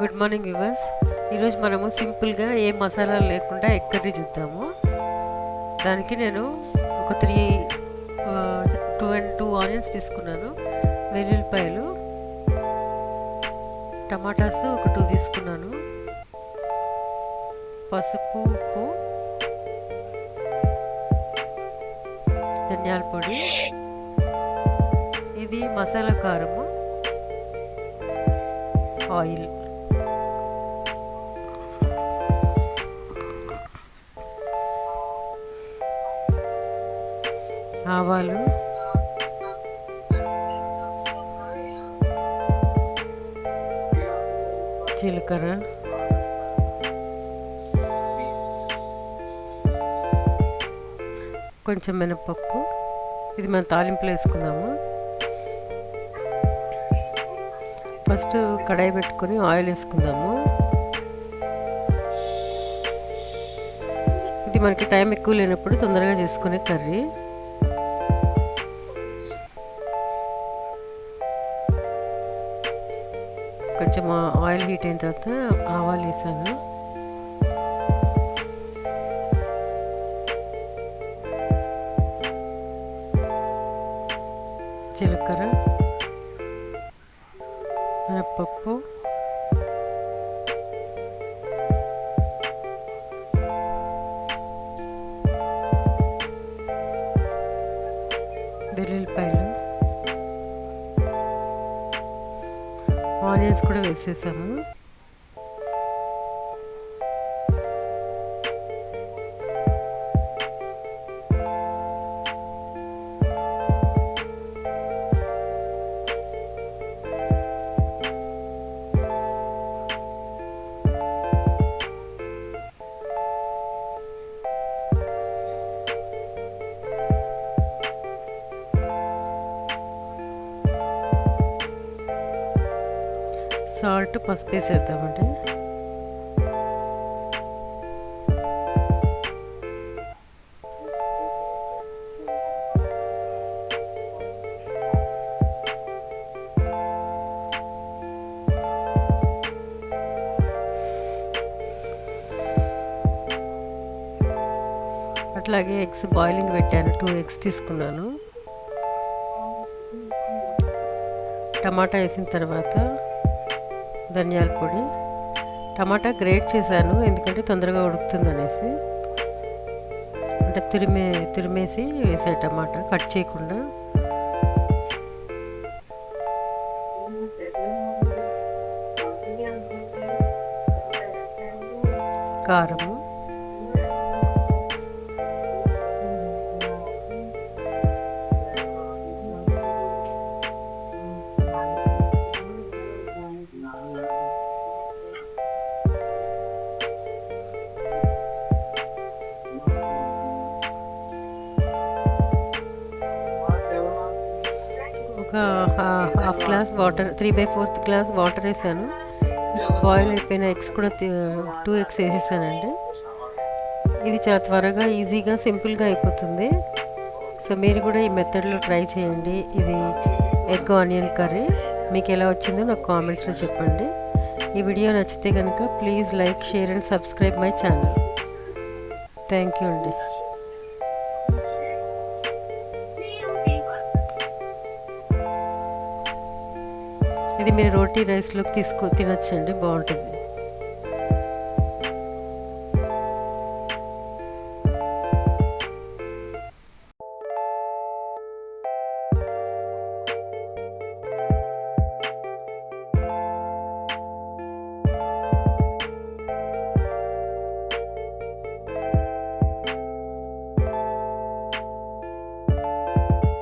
Good morning viewers ఈరోజు మనము సింపుల్గా ఏ మసాలాలు లేకుండా ఎగ్ కర్రీ చూద్దాము. దానికి నేను ఒక three two and two onions తీసుకున్నాను. వెల్లుల్లిపాయలు టమాటాస్ ఒక టూ తీసుకున్నాను. పసుపు ఉప్పు ధనియాల పొడి. ఇది మసాలా కారము. ఆయిల్. ఆవాలు. జీలకర్ర. కొంచెం మినపప్పు. ఇది మనం తాలింపులో వేసుకుందాము. ఫస్ట్ కడాయి పెట్టుకొని ఆయిల్ వేసుకుందాము. ఇది మనకి టైం ఎక్కువ లేనప్పుడు తొందరగా చేసుకునే కర్రీ. కొంచెం ఆయిల్ హీట్ అయిన తర్వాత ఆవాలు వేసాను. జీలకర్ర మినప్పప్పు వెల్లుల్లిపాయలు. ఆనియన్స్ కూడా వేసేసాము సాల్ట్ పసుపు వేసేద్దామండి. అట్లాగే ఎగ్స్ బాయిలింగ్ పెట్టాను టూ ఎగ్స్ తీసుకున్నాను. టమాటా వేసిన తర్వాత ధనియాల పొడి. టమాటా గ్రేట్ చేశాను ఎందుకంటే తొందరగా ఉడుకుతుంది అనేసి అంటే తురిమే తురిమేసి వేసే టమాటా కట్ చేయకుండా. కారము. Half glass water three by fourth glass water వేసాను. బాయిల్ అయిపోయిన ఎగ్స్ కూడా టూ ఎగ్స్ వేసేసానండి. ఇది చాలా త్వరగా ఈజీగా సింపుల్గా అయిపోతుంది. సో మీరు కూడా ఈ మెథడ్లో ట్రై చేయండి. ఇది ఎగ్ ఆనియన్ కర్రీ. మీకు ఎలా వచ్చిందో నాకు కామెంట్స్లో చెప్పండి. ఈ వీడియో నచ్చితే కనుక please like share and subscribe my channel. Thank you అండి. ఇది మీరు రోటీ రైస్లోకి తీసుకో తినొచ్చండి బాగుంటుంది